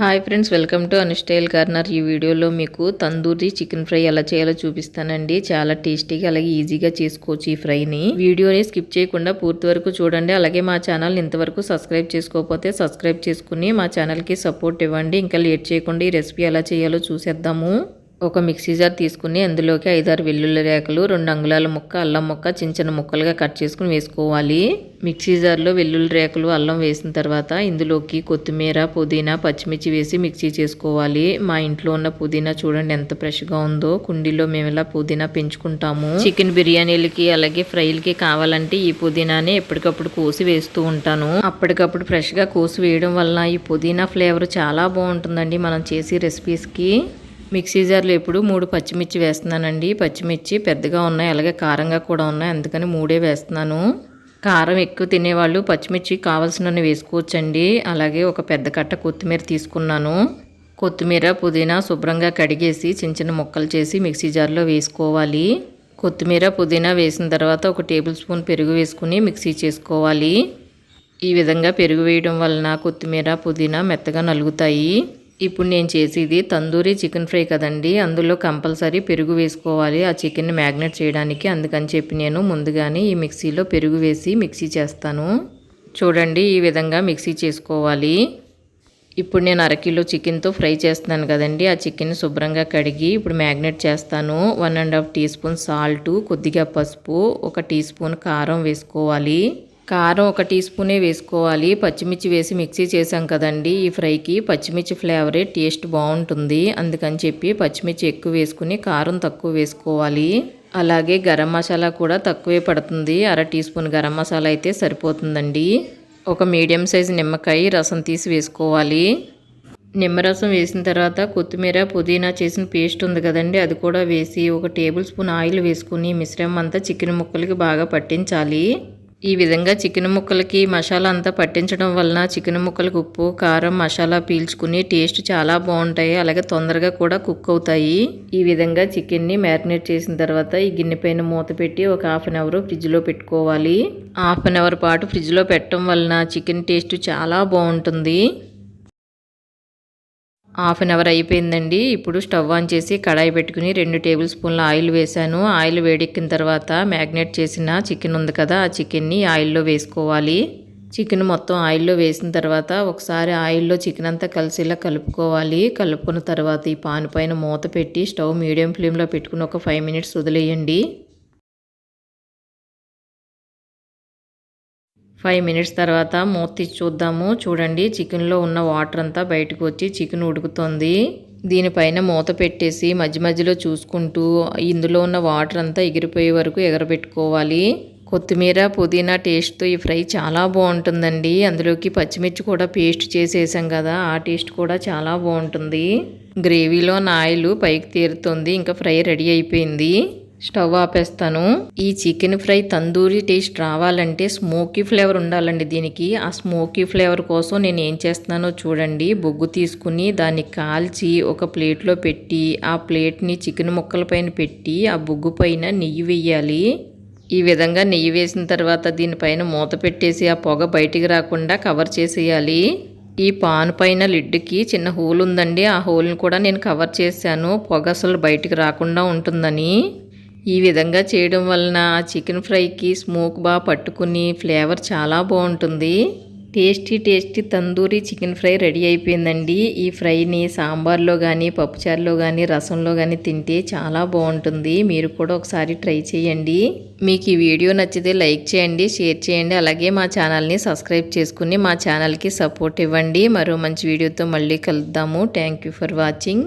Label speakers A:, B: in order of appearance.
A: Hi friends welcome to Anu style corner. ఈ వీడియోలో మీకు తందూరి చికెన్ ఫ్రై ఎలా చేయాలో చూపిస్తానండి. చాలా టేస్టీగా అలాగే ఈజీగా చేసుకోవచ్చు ఈ ఫ్రైని. వీడియోని స్కిప్ చేయకుండా పూర్తి వరకు చూడండి. అలాగే మా ఛానల్ ఇంతవరకు సబ్స్క్రైబ్ చేసుకోకపోతే సబ్స్క్రైబ్ చేసుకుని మా ఛానల్కి సపోర్ట్ ఇవ్వండి. ఇంకా లేట్ చేయకుండా ఈ రెసిపీ ఎలా చేయాలో చూసేద్దాము. ఒక మిక్సీ జార్ తీసుకుని అందులోకి ఐదారు వెల్లుల్లి రేకలు రెండు అంగుళాల ముక్క అల్లం ముక్క చిన్న చిన్న ముక్కలుగా కట్ చేసుకుని వేసుకోవాలి. మిక్సీ జార్లో వెల్లుల్లి రేకలు అల్లం వేసిన తర్వాత ఇందులోకి కొత్తిమీర పుదీనా పచ్చిమిర్చి వేసి మిక్సీ చేసుకోవాలి. మా ఇంట్లో ఉన్న పుదీనా చూడండి ఎంత ఫ్రెష్గా ఉందో. కుండీలో మేము ఇలా పుదీనా పెంచుకుంటాము. చికెన్ బిర్యానీలకి అలాగే ఫ్రైలకి కావాలంటే ఈ పుదీనాని ఎప్పటికప్పుడు కోసి వేస్తూ ఉంటాను. అప్పటికప్పుడు ఫ్రెష్గా కోసి వేయడం వల్ల ఈ పుదీనా ఫ్లేవర్ చాలా బాగుంటుందండి మనం చేసే రెసిపీస్కి మిక్సీ జార్లో ఎప్పుడు మూడు పచ్చిమిర్చి వేస్తున్నానండి. పచ్చిమిర్చి పెద్దగా ఉన్నాయి అలాగే కారంగా కూడా ఉన్నాయి. అందుకని మూడే వేస్తున్నాను. కారం ఎక్కువ తినేవాళ్ళు పచ్చిమిర్చి కావాల్సినవి వేసుకోవచ్చండి. అలాగే ఒక పెద్ద కట్ట కొత్తిమీర తీసుకున్నాను. కొత్తిమీర పుదీనా శుభ్రంగా కడిగేసి చిన్న చిన్న ముక్కలు చేసి మిక్సీ జార్లో వేసుకోవాలి. కొత్తిమీర పుదీనా వేసిన తర్వాత ఒక టేబుల్ స్పూన్ పెరుగు వేసుకుని మిక్సీ చేసుకోవాలి. ఈ విధంగా పెరుగు వేయడం వలన కొత్తిమీర పుదీనా మెత్తగా నలుగుతాయి. ఇప్పుడు నేను చేసేది తందూరి చికెన్ ఫ్రై కదండి. అందులో కంపల్సరీ పెరుగు వేసుకోవాలి. ఆ చికెన్ని మ్యాగ్నెట్ చేయడానికి అందుకని చెప్పి నేను ముందుగానే ఈ మిక్సీలో పెరుగు వేసి మిక్సీ చేస్తాను. చూడండి ఈ విధంగా మిక్సీ చేసుకోవాలి. ఇప్పుడు నేను అరకిలో చికెన్తో ఫ్రై చేస్తున్నాను కదండి. ఆ చికెన్ శుభ్రంగా కడిగి ఇప్పుడు మ్యాగ్నెట్ చేస్తాను. One and half teaspoon salt కొద్దిగా పసుపు ఒక టీ స్పూన్ కారం వేసుకోవాలి. కారం ఒక టీ స్పూనే వేసుకోవాలి. పచ్చిమిర్చి వేసి మిక్సీ చేసాం కదండి ఈ ఫ్రైకి. పచ్చిమిర్చి ఫ్లేవరే టేస్ట్ బాగుంటుంది. అందుకని చెప్పి పచ్చిమిర్చి ఎక్కువ వేసుకుని కారం తక్కువ వేసుకోవాలి. అలాగే గరం మసాలా కూడా తక్కువే పడుతుంది. అర టీ స్పూన్ గరం మసాలా అయితే సరిపోతుందండి. ఒక మీడియం సైజు నిమ్మకాయ రసం తీసి వేసుకోవాలి. నిమ్మరసం వేసిన తర్వాత కొత్తిమీర పుదీనా చేసిన పేస్ట్ ఉంది కదండి అది కూడా వేసి ఒక టేబుల్ స్పూన్ ఆయిల్ వేసుకుని మిశ్రమం అంతా చికెన్ ముక్కలకి బాగా పట్టించాలి. ఈ విధంగా చికెన్ ముక్కలకి మసాలా అంతా పట్టించడం వలన చికెన్ ముక్కలకి ఉప్పు కారం మసాలా పీల్చుకుని టేస్ట్ చాలా బాగుంటాయి. అలాగే తొందరగా కూడా కుక్ అవుతాయి. ఈ విధంగా చికెన్ని మ్యారినేట్ చేసిన తర్వాత ఈ గిన్నె పైన మూత పెట్టి ఒక హాఫ్ అన్ అవర్ ఫ్రిడ్జ్లో పెట్టుకోవాలి. హాఫ్ అన్ అవర్ పాటు ఫ్రిడ్జ్లో పెట్టడం వలన చికెన్ టేస్ట్ చాలా బాగుంటుంది. హాఫ్ అన్ అవర్ అయిపోయిందండి. ఇప్పుడు స్టవ్ ఆన్ చేసి కడాయి పెట్టుకుని రెండు టేబుల్ స్పూన్ల ఆయిల్ వేసాను ఆయిల్ వేడెక్కిన తర్వాత మ్యాగ్నేట్ చేసిన చికెన్ ఉంది కదా ఆ చికెన్ని ఆయిల్లో వేసుకోవాలి. చికెన్ మొత్తం ఆయిల్లో వేసిన తర్వాత ఒకసారి ఆయిల్లో చికెన్ అంతా కలిసేలా కలుపుకోవాలి. కలుపుకున్న తర్వాత ఈ పాన్ పైన మూత పెట్టి స్టవ్ మీడియం ఫ్లేమ్లో పెట్టుకుని ఒక ఫైవ్ మినిట్స్ వదిలేయండి. ఫైవ్ మినిట్స్ తర్వాత మూత తీసి చూద్దాము. చూడండి చికెన్లో ఉన్న వాటర్ అంతా బయటకు వచ్చి చికెన్ ఉడుకుతుంది. దీనిపైన మూత పెట్టేసి మధ్య మధ్యలో చూసుకుంటూ ఇందులో ఉన్న వాటర్ అంతా ఎగిరిపోయే వరకు ఎగరబెట్టుకోవాలి. కొత్తిమీర పుదీనా టేస్ట్తో ఈ ఫ్రై చాలా బాగుంటుందండి. అందులోకి పచ్చిమిర్చి కూడా పేస్ట్ చేసేసాం కదా ఆ టేస్ట్ కూడా చాలా బాగుంటుంది. గ్రేవీలో నాయిలు ఆయిల్ పైకి తీరుతుంది. ఇంకా ఫ్రై రెడీ అయిపోయింది. స్టవ్ ఆపేస్తాను. ఈ చికెన్ ఫ్రై తందూరి టేస్ట్ రావాలంటే స్మోకీ ఫ్లేవర్ ఉండాలండి దీనికి. ఆ స్మోకీ ఫ్లేవర్ కోసం నేను ఏం చేస్తున్నానో చూడండి. బొగ్గు తీసుకుని దాన్ని కాల్చి ఒక ప్లేట్లో పెట్టి ఆ ప్లేట్ని చికెన్ ముక్కల పైన పెట్టి ఆ బొగ్గు పైన నెయ్యి వేయాలి. ఈ విధంగా నెయ్యి వేసిన తర్వాత దీనిపైన మూత పెట్టేసి ఆ పొగ బయటికి రాకుండా కవర్ చేసేయాలి. ఈ పాన్ పైన లిడ్కి చిన్న హోల్ ఉందండి. ఆ హోల్ని కూడా నేను కవర్ చేశాను. పొగ అసలు బయటికి రాకుండా ఉంటుందని. ఈ విధంగా చేయడం వలన చికెన్ ఫ్రైకి స్మోక్ బాగా పట్టుకుని ఫ్లేవర్ చాలా బాగుంటుంది. Tasty tasty tandoori chicken fry ready అయిపోయిందండి. ఈ ఫ్రైని సాంబార్లో కానీ పప్పుచారులో కానీ రసంలో కానీ తింటే చాలా బాగుంటుంది. మీరు కూడా ఒకసారి ట్రై చేయండి. మీకు ఈ వీడియో నచ్చితే లైక్ చేయండి షేర్ చేయండి. అలాగే మా ఛానల్ని సబ్స్క్రైబ్ చేసుకుని మా ఛానల్కి సపోర్ట్ ఇవ్వండి. మరో మంచి వీడియోతో మళ్ళీ కలుద్దాము. Thank for watching.